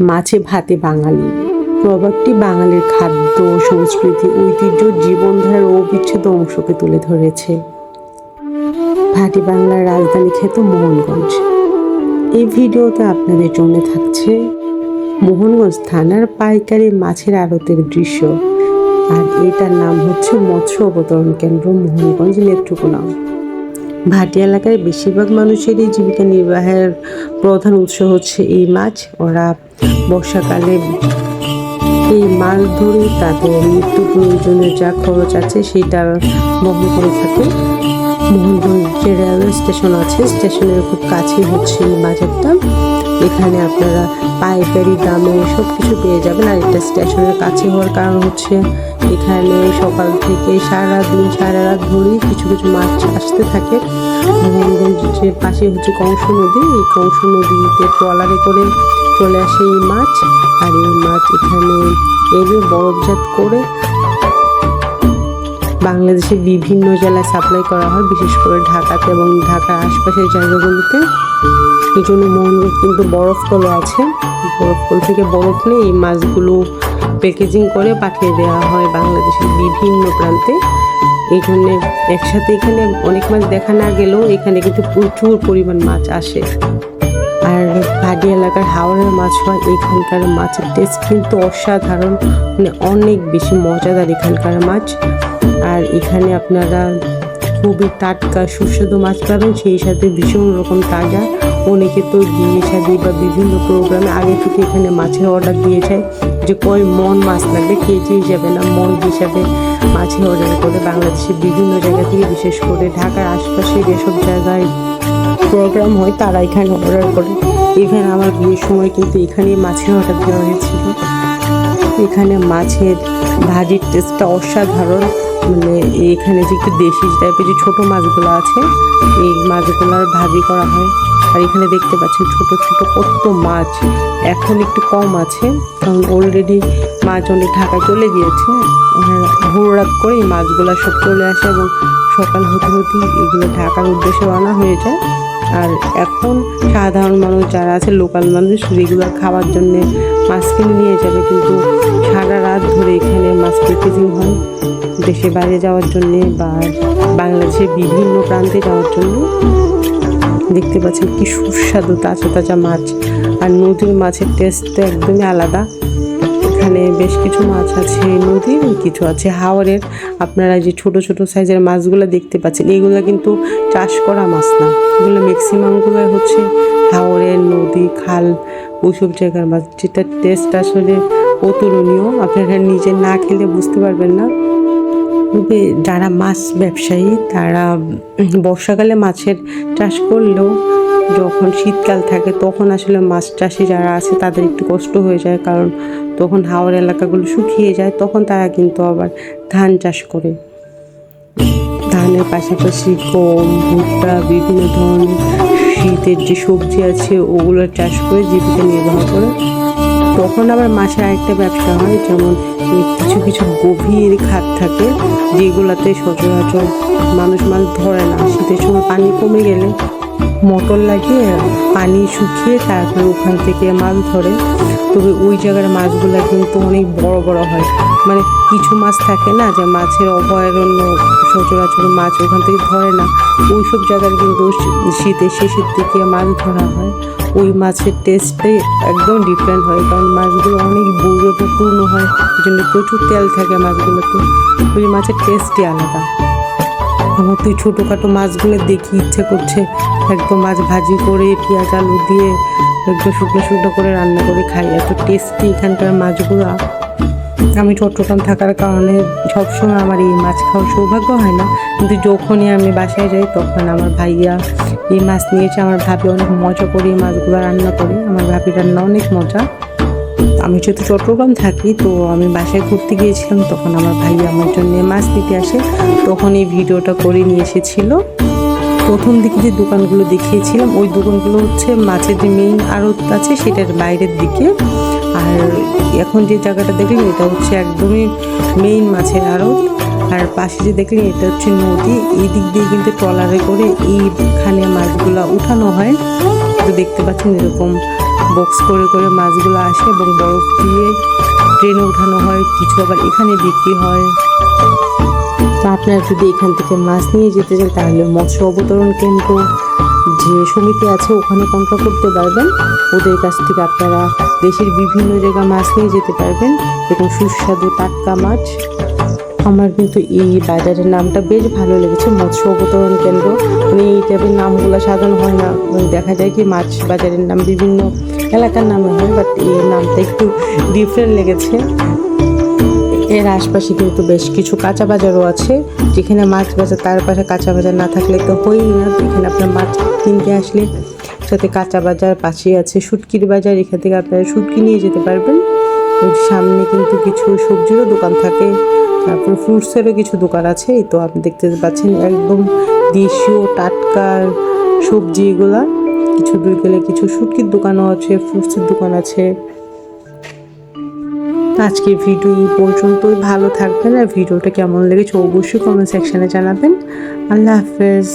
মাছে ভাতে বাঙালি। প্রভাবটি বাঙালির খাদ্য, সংস্কৃতি, ঐতিহ্য, জীবনধারার অবিচ্ছেদ্য অংশকে তুলে ধরেছে। ভাটি বাংলার রাজধানী খ্যাত মোহনগঞ্জ। এই ভিডিওতে আপনাদের জন্য থাকছে মোহনগঞ্জ থানার পাইকারি মাছের আড়তের দৃশ্য। আর এটার নাম হচ্ছে মৎস্য অবতরণ কেন্দ্র মোহনগঞ্জ নেত্রকোনা। ভাটি এলাকার বেশিরভাগ মানুষেরই জীবিকা নির্বাহের প্রধান উৎস হচ্ছে এই মাছ। ওরা বর্ষাকালে এই মাছ ধরে তাদের মৃত্যু প্রয়োজনের যা খরচ আছে সেটা বহন করে থাকে। মোহনগঞ্জ রেলওয়ে স্টেশন আছে, স্টেশনের খুব কাছে হচ্ছে এই বাজারটা। এখানে আপনারা পাইকারি দামে সব কিছু পেয়ে যাবেন। আর এটা স্টেশনের কাছে হওয়ার কারণ হচ্ছে এখানে সকাল থেকে সারা দিন, সারা রাত ধরেই কিছু কিছু মাছ আসতে থাকে। মোহনগঞ্জের পাশে হচ্ছে কংস নদী, এই কংস নদীতে ট্রলারে করে চলে আসে এই মাছ। আর এই মাছ এখানে এনে বরফজাত করে বাংলাদেশের বিভিন্ন জেলায় সাপ্লাই করা হয়, বিশেষ করে ঢাকাতে এবং ঢাকার আশপাশের জায়গাগুলোতে। এই জন্য মোহনগঞ্জ কিন্তু বরফকল আছে। বরফকল থেকে বরফ নিয়ে এই মাছগুলো প্যাকেজিং করে পাঠিয়ে দেওয়া হয় বাংলাদেশের বিভিন্ন প্রান্তে। এই জন্য একসাথে এখানে অনেক মাছ দেখা না গেলেও এখানে কিন্তু প্রচুর পরিমাণ মাছ আসে। আর ভাডি এলাকার হাওড়ের মাছ হয়, এখানকার মাছের টেস্ট কিন্তু অসাধারণ মানে অনেক বেশি মজাদার এখানকার মাছ। আর এখানে আপনারা খুবই টাটকা, সুস্বাদু মাছ পাবেন সেই সাথে ভীষণ রকম তাজা। অনেকে তো বিয়ে শাদি বা বিভিন্ন প্রোগ্রামে আগে থেকে এখানে মাছের অর্ডার দিয়ে যায় যে কয় মন মাছ লাগবে কেজি হিসাবে না, মন হিসাবে মাছের অর্ডার করে। বাংলাদেশের বিভিন্ন জায়গা থেকে, বিশেষ করে ঢাকার আশপাশে যেসব জায়গায় প্রোগ্রাম হয়, তারা এখানে অর্ডার করে। এখানে আমার বিয়ের সময় কিন্তু এখানেই মাছের অর্ডার দেওয়া হয়েছিল। এখানে মাছের ভাজির টেস্টটা অসাধারণ। মানে এখানে যে একটু দেশি টাইপের যে ছোটো মাছগুলো আছে, এই মাছগুলোর ভাজি করা হয়। আর এখানে দেখতে পাচ্ছেন ছোট ছোট কত মাছ। এখন একটু কম আছে। কারণ অলরেডি মাছ অনেক ঢাকা চলে গিয়েছে। রাত করে এই মাছগুলো সব চলে আসে এবং সকাল হতে হতেই এগুলো ঢাকার উদ্দেশ্যে রান্না হয়ে যায়। আর এখন সাধারণ মানুষ যারা আছে লোকাল মানুষ রেগুলার খাওয়ার জন্য মাছ কিনে নিয়ে যাবে। কিন্তু সারা রাত ধরে এখানে মাছ প্যাকেজিং হয়। দেশে বাইরে যাওয়ার জন্যে বা বাংলাদেশের বিভিন্ন প্রান্তে যাওয়ার জন্য দেখতে পাচ্ছেন কি সুস্বাদু তাজা তাজা মাছ। আর নদীর মাছের টেস্ট তো একদমই আলাদা। এখানে বেশ কিছু মাছ আছে নদীর, কিছু আছে হাওরের। আপনারা যে ছোট ছোট সাইজের মাছগুলো দেখতে পাচ্ছেন, এগুলো কিন্তু চাষ করা মাছ না। এগুলো ম্যাক্সিমামগুলো হচ্ছে হাওরের নদী, খাল, ওইসব জায়গার মাছ। যেটা টেস্ট আসলে অতুলনীয়। আপনারা নিজে না খেলে বুঝতে পারবেন না। তবে যারা মাছ ব্যবসায়ী, তারা বর্ষাকালে মাছের চাষ করলেও যখন শীতকাল থাকে তখন আসলে মাছ চাষি যারা আছে তাদের একটু কষ্ট হয়ে যায়। কারণ তখন হাওড় এলাকাগুলো শুকিয়ে যায়, তখন তারা কিন্তু আবার ধান চাষ করে। ধানের পাশাপাশি গম, ভুট্টা, বিভিন্ন ধরনের শীতের যে সবজি আছে ওগুলো চাষ করে জীবিকা নির্বাহ করে। তখন আবার মাছের আরেকটা ব্যবসা হয়, যেমন কিছু কিছু গভীর খাত থাকে, যেগুলোতে সচরাচর মানুষ মাছ ধরে না। শীতের সময় পানি কমে গেলে মোটর লাগিয়ে পানি শুকিয়ে তারপরে ওখান থেকে মাছ ধরে। তবে ওই জায়গার মাছগুলো কিন্তু অনেক বড় বড় হয়। মানে কিছু মাছ থাকে না, যে মাছের অভয়ারণ্য সচরাচর মাছ ওখান থেকে ধরে না। ওই সব জায়গার কিন্তু শীতের শেষের দিকে মাছ ধরা হয়। ওই মাছের টেস্টটাই একদম ডিফারেন্ট হয়, কারণ মাছগুলো অনেক বৌরপূর্ণ হয়, ওই জন্য প্রচুর তেল থাকে মাছগুলোতে। ওই মাছের টেস্টই আলাদা। আমার তুই ছোটোখাটো মাছগুলো দেখি, ইচ্ছে করছে একদম মাছ ভাজি করে, পেঁয়াজ, আলু দিয়ে একদম শুকনো শুকনো করে রান্না করে খাই। এত টেস্টি এখানকার মাছগুলো আমি চট্টগ্রাম থাকার কারণে সবসময় আমার এই মাছ খাওয়ার সৌভাগ্য হয় না। কিন্তু যখনই আমি বাসায় যাই, তখন আমার ভাইয়া এই মাছ নিয়েছে। আমার ভাবি অনেক মজা করে এই মাছগুলো রান্না করে। আমার ভাবি রান্না অনেক মজা। আমি যেহেতু চট্টগ্রাম থাকি, তো আমি বাসায় ঘুরতে গিয়েছিলাম। তখন আমার ভাই আমার জন্য মাছ নিতে আসে। তখন এই ভিডিওটা করে নিয়ে এসেছিল। প্রথম দিকে যে দোকানগুলো দেখিয়েছিলাম, ওই দোকানগুলো হচ্ছে মাছের যে মেইন আড়ত আছে, সেটার বাইরের দিকে। আর এখন যে জায়গাটা দেখলেন, এটা হচ্ছে একদমই মেইন মাছের আড়ত। আর পাশে যে দেখলেন, এটা হচ্ছে নদী। এই দিক দিয়ে কিন্তু ট্রলারে করে এইখানে মাছগুলো উঠানো হয়। তো দেখতে পাচ্ছেন এরকম বক্স করে করে মাছগুলো আসে এবং বরফ দিয়ে ট্রেনে উঠানো হয়। কিছু আবার এখানে বিক্রি হয়। তো আপনারা যদি এখান থেকে মাছ নিয়ে যেতে চান, তাহলে মৎস্য অবতরণ কেন্দ্র যে সমিতি আছে, ওখানে কন্ট্যাক্ট করতে পারবেন। ওদের কাছ থেকে আপনারা দেশের বিভিন্ন জায়গা মাছ নিয়ে যেতে পারবেন এবং সুস্বাদু টাটকা মাছ। আমার কিন্তু এই বাজারের নামটা বেশ ভালো লেগেছে, মৎস্য অবতরণ কেন্দ্র। মানে এই টাইপের নামগুলো সাজানো হয় না মানে দেখা যায় কি মাছ বাজারের নাম বিভিন্ন এলাকার নামে হয় বাট এই নামটা একটু ডিফারেন্ট লেগেছে। এর আশপাশে কিন্তু বেশ কিছু কাঁচা বাজারও আছে, যেখানে মাছ বাজার তার পাশে কাঁচা বাজার না থাকলে তো হয়ই না। এখানে আপনার মাছ কিনতে আসলে সাথে কাঁচা বাজার পাশেই আছে শুটকির বাজার, এখান থেকে আপনারা শুটকি নিয়ে যেতে পারবেন। সামনে কিন্তু কিছু সবজিরও দোকান থাকে, তারপর ফ্রুটসেরও কিছু দোকান আছে। এই তো আপনি দেখতে পাচ্ছেন একদম দেশীয় টাটকা সবজি এগুলা। কিছু দুই গেলে কিছু শুটকির দোকানও আছে, ফ্রুটসের দোকান আছে। আজকের ভিডিও এই পর্যন্তই। ভালো থাকবেন আর ভিডিওটা কেমন লেগেছে অবশ্যই কমেন্ট সেকশানে জানাবেন। আল্লাহ হাফেজ।